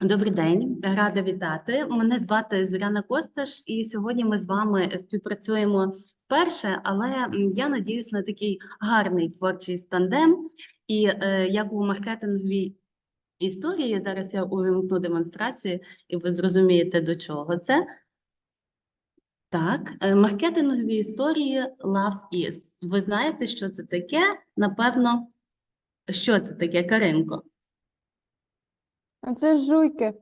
Добрий день, рада вітати. Мене звати Зоряна Косташ, і сьогодні ми з вами співпрацюємо вперше, але я надіюсь на такий гарний творчий тандем. І е, як у маркетинговій історії, зараз я увімкну демонстрацію, і ви зрозумієте, до чого це. Так, е, маркетингові історії Love is. Ви знаєте, що це таке? Напевно, що це таке, Каринко? А це жуйки.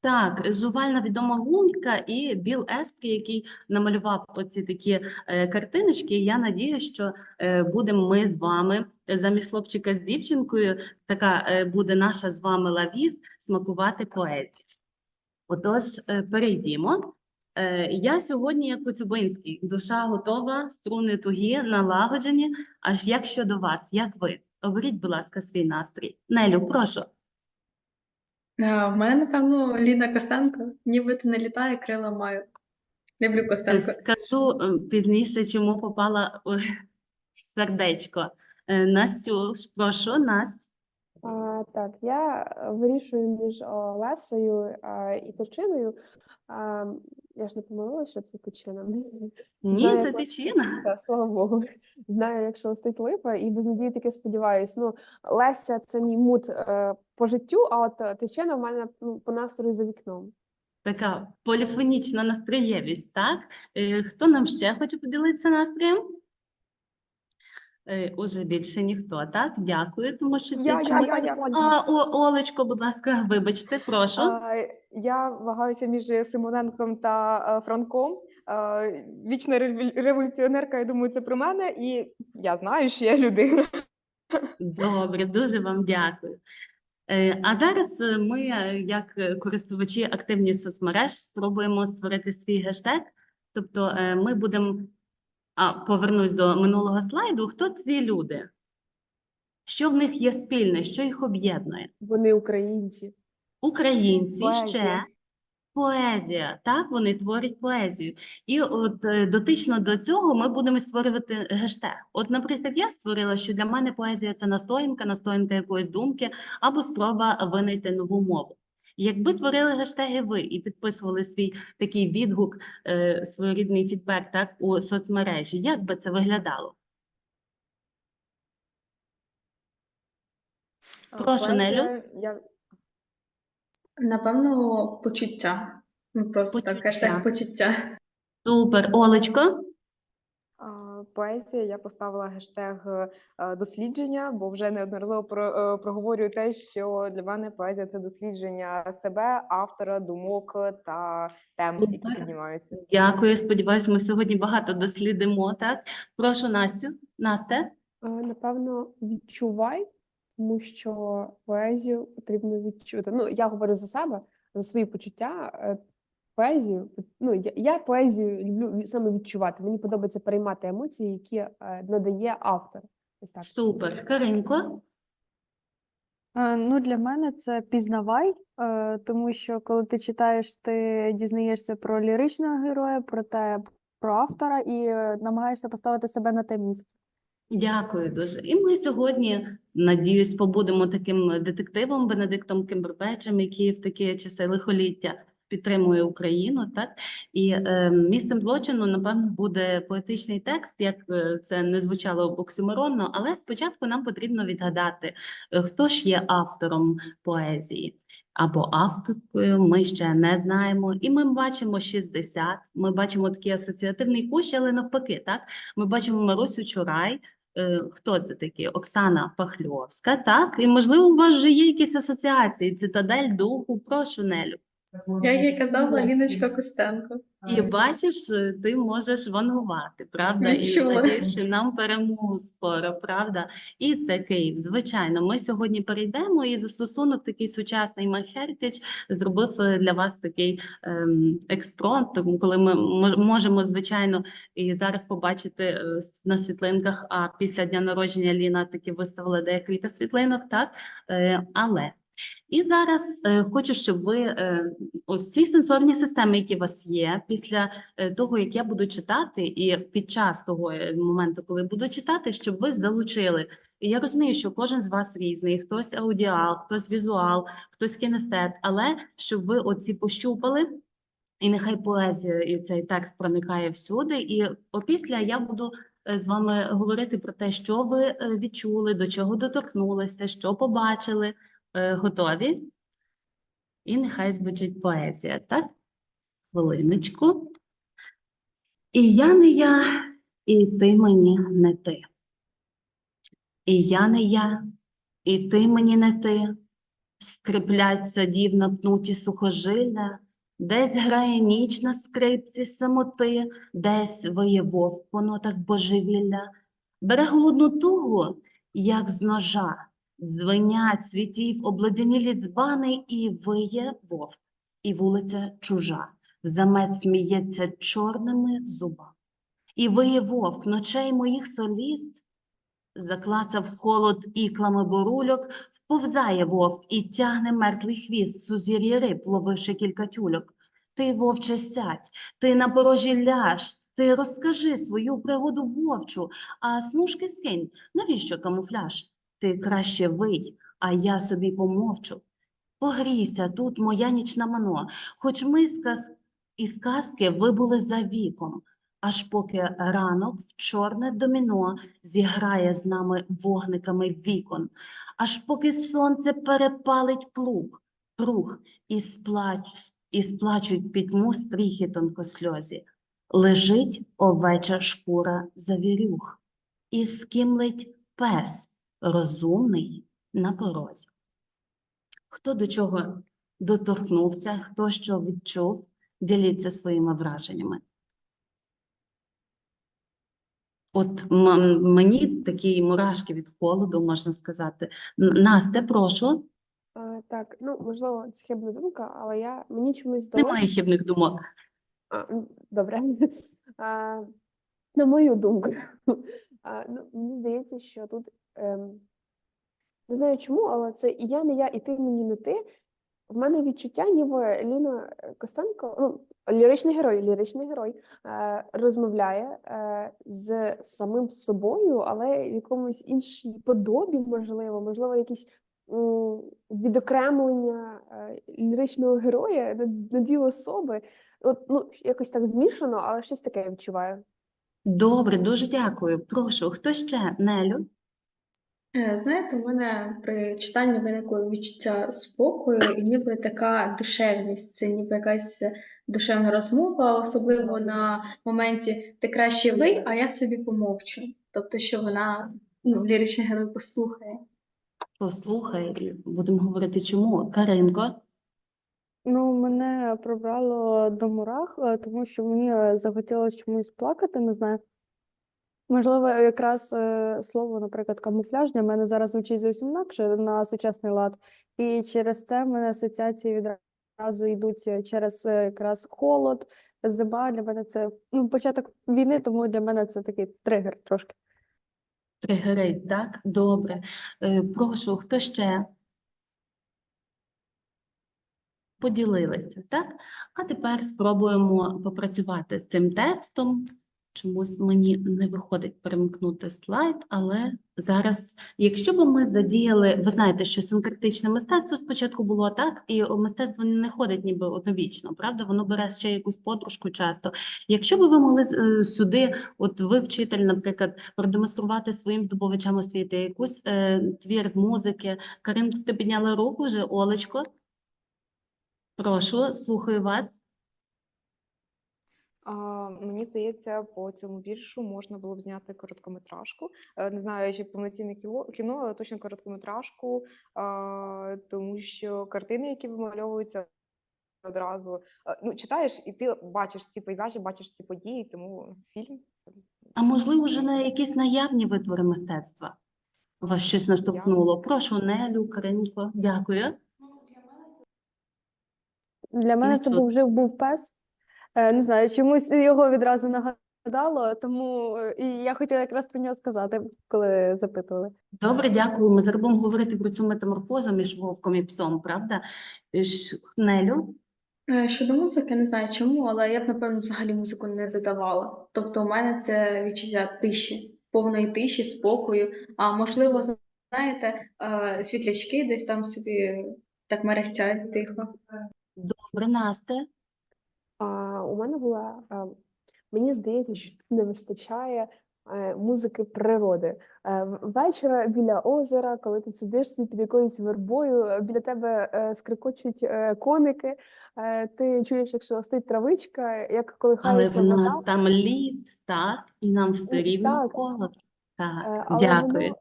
Так, жувальна відома гунька і Біл Естрі, який намалював оці такі е, картиночки. Я надію, що е, будемо ми з вами замість хлопчика з дівчинкою. Така е, буде наша з вами лавіз смакувати поезію. Отож, е, перейдімо. Е, я сьогодні, як Коцюбинський, душа готова, струни тугі, налагоджені. Аж як щодо вас, як ви? Оберіть, будь ласка, свій настрій. Нелю, прошу. А, В мене, напевно, Ліна Костенко. Нібито не літає, крила маю. Люблю Костенко. Скажу е, пізніше, чому попала у сердечко. Е, Настю, прошу, Насть. А, так, я е, вирішую між о, Лесею а, і Тичиною. А, я ж не помилилася, що це Тичина. Ні, Знаю, це як тичина. Та, слава Богу. Знаю, як шелестить липа, і без надії таки сподіваюсь. Ну, Леся це мій мут е, по життю, а от е, Тичина в мене ну, по настрою за вікном. Така поліфонічна настроєвість, так? Хто нам ще хоче поділитися настроєм? Е, Уже більше ніхто, так? Дякую, тому що ти Я, я, чомусь- я, я, А, о, Олечко, будь ласка, вибачте, прошу. Я вагаюся між Симоненком та е, Франком. Е, Вічна револю- революціонерка, я думаю, це про мене, і я знаю, що я людина. Добре, дуже вам дякую. Е, А зараз е, ми, е, як е, користувачі активні соцмереж, спробуємо створити свій гештег. Тобто е, ми будемо, а повернусь до минулого слайду. Хто ці люди? Що в них є спільне, що їх об'єднує? Вони українці. Українці ще Поезія. поезія, так, вони творять поезію. І от е, дотично до цього ми будемо створювати гештег. От, наприклад, я створила, що для мене поезія це настоянка, настоянка якоїсь думки або спроба винайти нову мову. Якби творили гештеги ви і підписували свій такий відгук, е, своєрідний фідбек, так, у соцмережі, як би це виглядало? Прошу, Нелю. Я, Напевно, почуття. Ну, просто так, Почуття. хештег почуття. Супер, Олечко. Поезія, я поставила гештег е, дослідження, бо вже неодноразово про, е, проговорюю те, що для мене поезія це дослідження себе, автора, думок та тем, які піднімаються. Дякую. Сподіваюсь, ми сьогодні багато дослідимо. Так, прошу Настю. Насте. Е, Напевно, відчувай, тому що поезію потрібно відчути. Ну, я говорю за себе, за свої почуття. Поезію, ну я, я поезію люблю саме відчувати. Мені подобається переймати емоції, які е, надає автор. Ось так. Супер. Каринко. Е, Ну, для мене це пізнавай, е, тому що коли ти читаєш, ти дізнаєшся про ліричного героя, про те, про автора і е, намагаєшся поставити себе на те місце. Дякую дуже. І ми сьогодні, надіюсь, побудемо таким детективом Бенедиктом Кембербечем, який в такі часи лихоліття підтримує Україну. Так і е, місцем злочину, напевно, буде поетичний текст, як е, це не звучало оксюморонно, але спочатку нам потрібно відгадати, е, хто ж є автором поезії. Або авторкою ми ще не знаємо, і ми бачимо 60, Ми бачимо такий асоціативний кущ, але навпаки, так ми бачимо Марусю Чурай, Е, Хто це такі? Оксана Пахльовська, так? І можливо, у вас вже є якісь асоціації, цитадель духу, прошу Нелю. Як я казала, Ліночка Костенко. І бачиш, ти можеш вангувати, правда? І надіюсь, що нам перемогу скоро, правда? І це Київ. Звичайно, ми сьогодні перейдемо і застосунок такий сучасний MyHeritage зробив е, для вас такий ем, експронт, тому коли ми можемо, звичайно, і зараз побачити е, на світлинках, а після дня народження Ліна таки виставила декілька світлинок, так? Е, але І зараз е, хочу, щоб ви е, ось ці сенсорні системи, які у вас є, після е, того, як я буду читати, і під час того моменту, коли буду читати, щоб ви залучили. І я розумію, що кожен з вас різний, хтось аудіал, хтось візуал, хтось кінестет, але щоб ви оці пощупали, і нехай поезія і цей текст проникає всюди. І опісля я буду з вами говорити про те, що ви відчули, до чого доторкнулися, що побачили. Е, Готові? І нехай звучить поезія, так? Хвилиночку. І я не я, і ти мені не ти. І я не я, і ти мені не ти. Скриплять садів напнуті сухожилля, десь грає ніч на скрипці самоти, десь виє вовк по нотах божевілля, бере голодну тугу, як з ножа, дзвенять світів обледенілі дзбани, і виє вовк, і вулиця чужа, замет сміється чорними зубами. І виє вовк ночей моїх соліст, заклацав холод іклами бурульок, вповзає вовк і тягне мерзлий хвіст сузір'я риб, ловивши кілька тюльок. Ти, вовче, сядь, ти на порожі ляж, ти розкажи свою пригоду вовчу, а смужки скинь, навіщо камуфляж? Ти краще вий, а я собі помовчу. Погрійся, тут моя нічна мано, хоч ми з каз... із казки вибули за віком, аж поки ранок в чорне доміно зіграє з нами вогниками вікон, аж поки сонце перепалить плуг, прух, і, сплач, і сплачуть пітьму стріхи тонкосльозі. Лежить овеча шкура завірюх, і скимлить пес розумний на порозі. Хто до чого доторкнувся, хто що відчув, діліться своїми враженнями. От мені такі мурашки від холоду, можна сказати. Н- Насте, прошу, А, так, ну можливо, це хибна думка, але я мені чомусь немає хибних думок. А, добре. А, на мою думку, а, ну, мені здається, що тут ем, не знаю чому, але це і я не я, і ти мені не ти. В мене відчуття, ніби Ліна е, Костенко, ну, ліричний герой, ліричний герой, е, розмовляє е, з самим собою, але в якомусь іншій подобі, можливо, можливо, якісь м, відокремлення е, ліричного героя на, на дві особи. От, ну, якось так змішано, але щось таке я відчуваю. Добре, дуже дякую. Прошу, хто ще? Нелю? Е, Знаєте, у мене при читанні виникло відчуття спокою і ніби така душевність, це ніби якась душевна розмова, особливо на моменті ти краще ви, а я собі помовчу. Тобто, що вона ну, ліричний герой послухає. Послухай, будемо говорити чому. Каринко? Ну, мене пробрало до мурах, е, тому що мені е, захотілося чомусь плакати, не знаю. Можливо, якраз е, слово, наприклад, камуфляж мене зараз звучить зовсім інакше на сучасний лад, і через це в мене асоціації відразу йдуть е, через е, якраз холод, зима. Для мене це ну, початок війни, тому для мене це такий тригер трошки. Тригерить, так? Добре. Е, Прошу, хто ще? Поділилися, так? А тепер спробуємо попрацювати з цим текстом. Чомусь мені не виходить перемкнути слайд, але зараз, якщо б ми задіяли, ви знаєте, що синкретичне мистецтво спочатку було так, і мистецтво не ходить ніби одновічно, правда? Воно бере ще якусь подружку часто. Якщо б ви могли е, сюди, от ви вчитель, наприклад, продемонструвати своїм здобувачам освіти якусь е, твір з музики. Каринко, ти підняла руку вже, Олечко? Прошу, слухаю вас. Мені здається, по цьому віршу можна було б зняти короткометражку. Е, Не знаю, чи повноцінне кіно, кіно, але точно короткометражку, тому що картини, які вимальовуються одразу, е, ну читаєш, і ти бачиш ці пейзажі, бачиш ці події, тому фільм це А можливо, вже на якісь наявні витвори мистецтва вас щось наштовхнуло? Прошу, Нелю, Каринко, дякую. Для мене це був жив був пес. Е, Не знаю, чомусь його відразу згадало, тому е, і я хотіла якраз про нього сказати, коли запитували. Добре, дякую. Ми зараз будемо говорити про цю метаморфозу між вовком і псом, правда? Ж- Нелю? Е, Щодо музики, не знаю чому, але я б, напевно, взагалі музику не додавала. Тобто, у мене це відчуття тиші, повної тиші, спокою. А можливо, знаєте, світлячки десь там собі так мерехтять тихо. Добре, Насте? А, у мене була, мені здається, що тут не вистачає е, музики природи. Е, Вечора біля озера, коли ти сидиш під якоюсь вербою, е, біля тебе скрикочуть коники, ти чуєш, як шелестить травичка, як Але колихається в нас вода. там лід, так? І нам все рівно так. Е, Так, але дякую. воно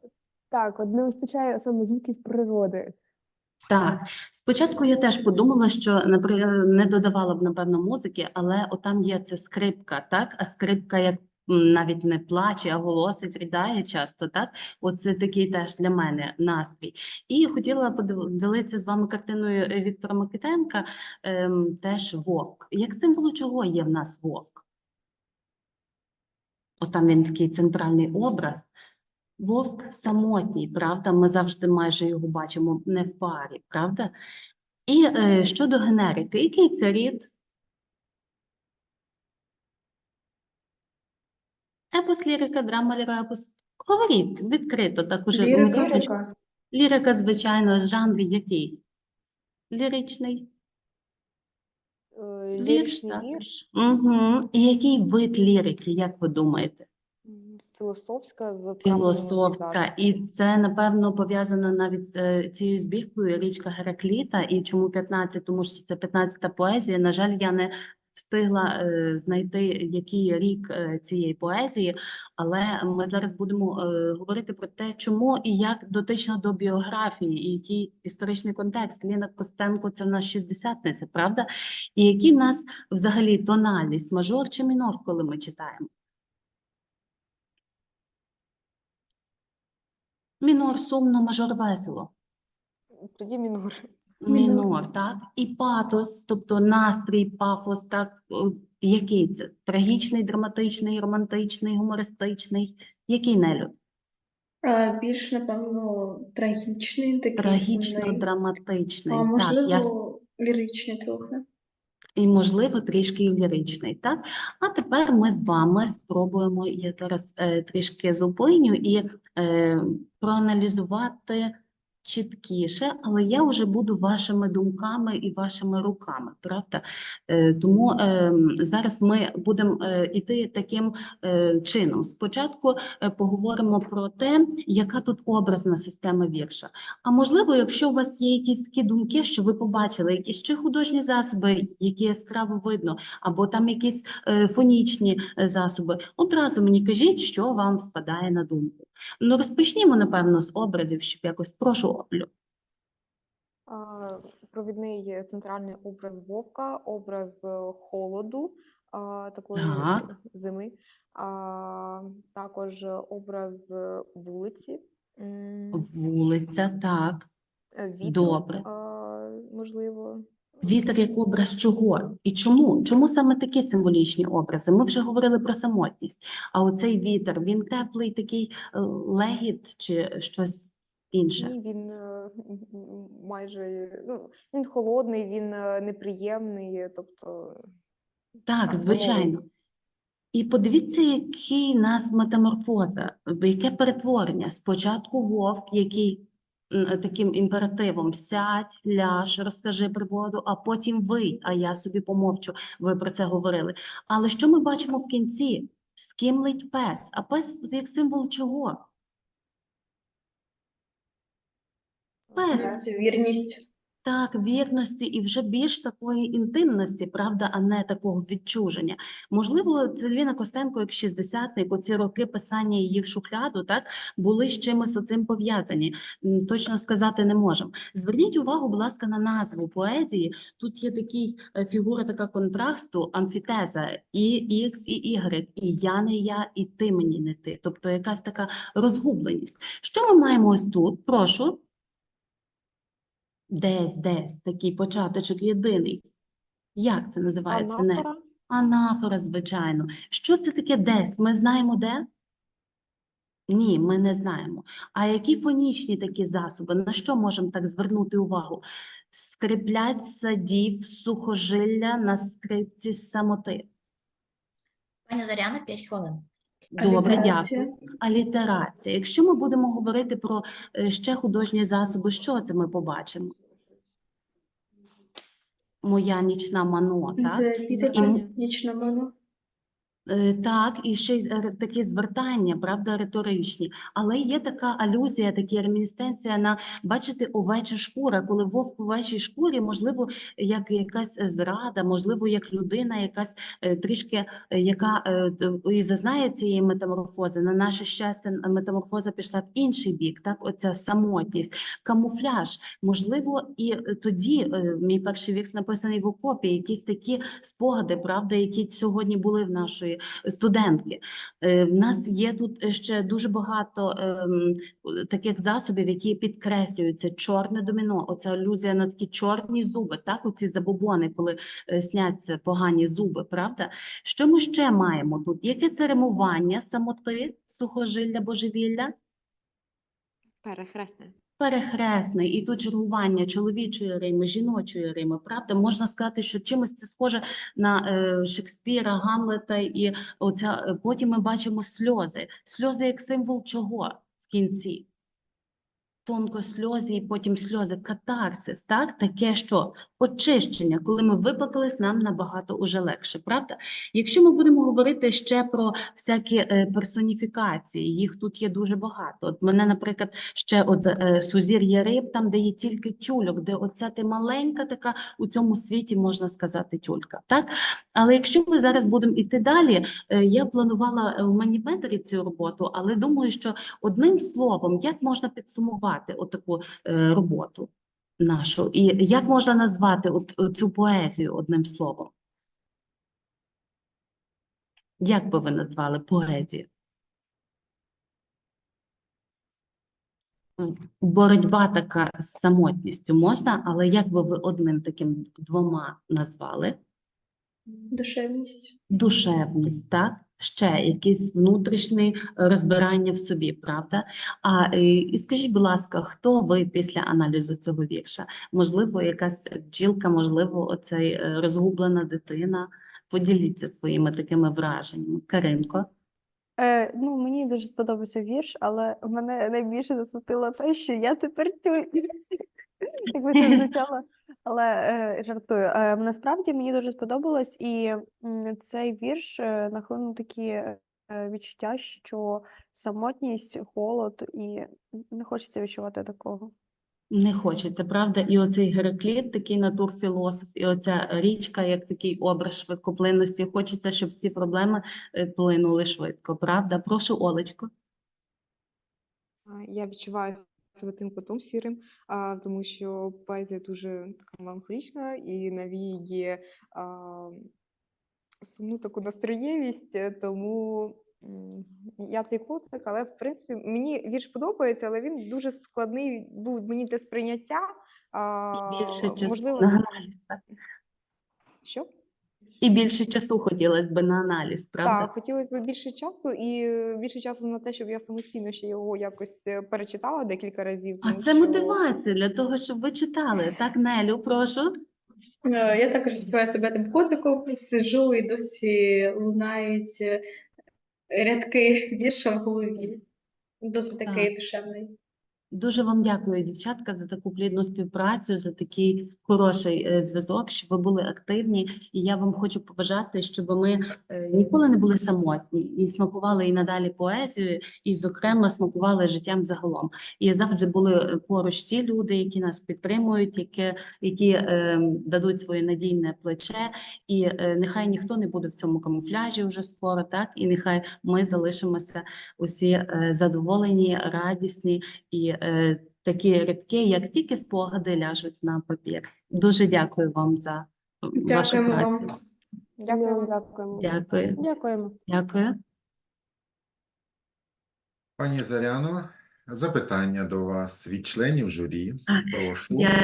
так, от не вистачає саме звуків природи. Так, спочатку я теж подумала, що наприклад, не додавала б напевно музики, але отам є ця скрипка, так? А скрипка як навіть не плаче, а голосить, ридає часто, так? Оце такий теж для мене настрій. І хотіла поділитися з вами картиною е, Віктора Микитенка, ем, теж вовк. Як символ чого є в нас вовк? Отам він такий центральний образ. Вовк самотній, правда? Ми завжди майже його бачимо не в парі, правда? І е, щодо генерики, який це рід? Епос, лірика, драма, ліра, епос. Говоріть відкрито, так уже мікрофон. Лірика. Лірика, звичайно, з жанрів який? Ліричний. Е, Ліричний так. вірш, Угу. І який вид лірики, як ви думаєте? Філософська з Філософська, і це напевно пов'язано навіть з е, цією збіркою річка Геракліта. І чому 15? Тому що це 15-та поезія. На жаль, я не встигла е, знайти який рік е, цієї поезії, але ми зараз будемо говорити про те, чому і як дотично до біографії, і який історичний контекст. Ліна Костенко це в нас шістдесятниця, правда? І які в нас взагалі тональність, мажор чи мінор, коли ми читаємо? Мінор сумно, мажор весело. Тоді мінор. Мінор. Так? І патос, тобто настрій, пафос, так? Який це? Трагічний, драматичний, романтичний, гумористичний? Який нелюд? Е, Більш, напевно, трагічний, такий. Трагічно-драматичний. А Так, можливо, я... ліричний трохи. І, можливо, трішки ліричний, так? А тепер ми з вами спробуємо, я зараз е, трішки зупиню і е, проаналізувати чіткіше, але я вже буду вашими думками і вашими руками, правда? Е, тому е, зараз ми будемо е, йти таким е, чином. Спочатку е, поговоримо про те, яка тут образна система вірша. А можливо, якщо у вас є якісь такі думки, що ви побачили, якісь чи художні засоби, які яскраво видно, або там якісь е, фонічні е, засоби, одразу мені кажіть, що вам спадає на думку. Ну, розпочнімо, напевно, з образів, щоб якось прошу Олю. Провідний центральний образ вовка, образ е, холоду, такої Так. зими, а, також образ е, вулиці, Вулиця, так. е, вітру, Добре. можливо. Вітер як образ чого? І чому? Чому саме такі символічні образи? Ми вже говорили про самотність. А оцей вітер, він теплий, такий е, легіт чи щось інше? Ні, він е, майже ну, він холодний, він е, неприємний, тобто Так, звичайно. І подивіться, який нас метаморфоза, яке перетворення. Спочатку вовк, який таким імперативом сядь, ляж, розкажи пригоду, а потім ви, а я собі помовчу, ви про це говорили. Але що ми бачимо в кінці? З ким лить пес. А пес як символ чого? Пес. Е, Це вірність. Так, вірності і вже більш такої інтимності, правда, а не такого відчуження. Можливо, це Ліна Костенко, як шістдесятник, оці роки писання її в шухляду, так, були з чимось оцим пов'язані. Точно сказати не можемо. Зверніть увагу, будь ласка, на назву поезії. Тут є такий е, фігура така контрасту, амфітеза, і Х, і Y, і я не я, і ти мені не ти. Тобто якась така розгубленість. Що ми маємо ось тут? Прошу. Десь, десь такий початочок єдиний. Як це називається? Не анафора, Анафора, звичайно. Що це таке десь? Ми знаємо де? Ні, ми не знаємо. А які фонічні такі засоби? На що можемо так звернути увагу? Скриплять садів, сухожилля на скрипці самоти. Пані Зоряна, 5 хвилин. Добре, Алітерація. дякую. Алітерація. Якщо ми будемо говорити про е, ще художні засоби, що це ми побачимо? Моя нічна мано, так? Це Пітер І м- нічна мано. Е, Так, і ще й такі звертання, правда, риторичні. Але є така алюзія, такі ремінісценція на, бачите, овеча шкура. Коли вовк в овечій шкурі, можливо, як якась зрада, можливо, як людина, якась е, трішки, е, яка е, і зазнає цієї метаморфози. На наше щастя, метаморфоза пішла в інший бік, так, оця самотність, камуфляж. Можливо, і е, тоді е, мій перший вірш написаний в окопі, якісь такі спогади, правда, які сьогодні були в нашої студентки. Е, В нас є тут ще дуже багато ем, таких засобів, які підкреслюються. Чорне доміно, оця алюзія на такі чорні зуби, так, оці забобони, коли е, сняться погані зуби, правда? Що ми ще маємо тут? Яке це римування, самоти, сухожилля, божевілля? Перехресне. Перехресний, і тут чергування чоловічої рими, жіночої рими, правда? Можна сказати, що чимось це схоже на е, Шекспіра, Гамлета, і оця, е, потім ми бачимо сльози. Сльози як символ чого в кінці? Тонко сльози і потім сльози, катарсис, так? Таке що? Очищення, коли ми виплакались, нам набагато уже легше, правда? Якщо ми будемо говорити ще про всякі е, персоніфікації, їх тут є дуже багато. От мене, наприклад, ще от е, сузір'я риб, там, де є тільки тюльок, де оця ти маленька така у цьому світі, можна сказати, тюлька, так? Але якщо ми зараз будемо іти далі, е, я планувала в маніпетері цю роботу, але думаю, що одним словом, як можна підсумувати отаку роботу нашу? І як можна назвати от, от цю поезію одним словом? Як би ви назвали поезію? Боротьба така з самотністю можна, але як би ви одним таким двома назвали? Душевність. Душевність, так? Ще якесь внутрішнє розбирання в собі, правда? А е, і скажіть, будь ласка, хто ви після аналізу цього вірша? Можливо, якась бджілка, можливо, оцей е, розгублена дитина. Поділіться своїми такими враженнями. Каринко. Е, ну, мені дуже сподобався вірш, але мене найбільше засмутило те, що я тепер тюль. Якби це звучало, але е, жартую. Е, насправді мені дуже сподобалось, і м, цей вірш е, нахлинув такі е, відчуття, що самотність, холод, і не хочеться відчувати такого. Не хочеться, правда? І оцей Геракліт, такий натурфілософ, і оця річка, як такий образ швидкоплинності. Хочеться, щоб всі проблеми е, плинули швидко, правда? Прошу, Олечко. Я відчуваю себе тим котом сірим, а, тому що поезія дуже така меланхолічна і навіє а, сумну таку настроєвість, е, тому я цей котик, але в принципі мені вірш подобається, але він дуже складний був мені для сприйняття. А, І більше можливо, на аналіз, так? І більше часу хотілося б на аналіз, правда? Так, хотілося б більше часу і е, більше часу на те, щоб я самостійно ще його якось е, перечитала декілька разів. А тому це що- мотивація для того, щоб ви читали. Так, Нелю, прошу. Е, Я також відчуваю себе тим котиком, сиджу і досі лунають рядки вірша в голові. Досить такий Так. душевний. Дуже вам дякую, дівчатка, за таку плідну співпрацю, за такий хороший е, зв'язок, щоб ви були активні. І я вам хочу побажати, щоб ми е, ніколи не були самотні і смакували і надалі поезію, і, зокрема, смакували життям загалом. І завжди були е, поруч ті люди, які нас підтримують, які, які е, дадуть своє надійне плече. І е, нехай ніхто не буде в цьому камуфляжі вже скоро, так і нехай ми залишимося усі е, задоволені, радісні і такі рядки, як тільки спогади ляжуть на папір. Дуже дякую вам за вашу Дякуємо працю. вам. Дякуємо, Дякуємо. Дякую. Дякуємо. Дякую. Пані Заряно, запитання до вас від членів журі. Прошу. Я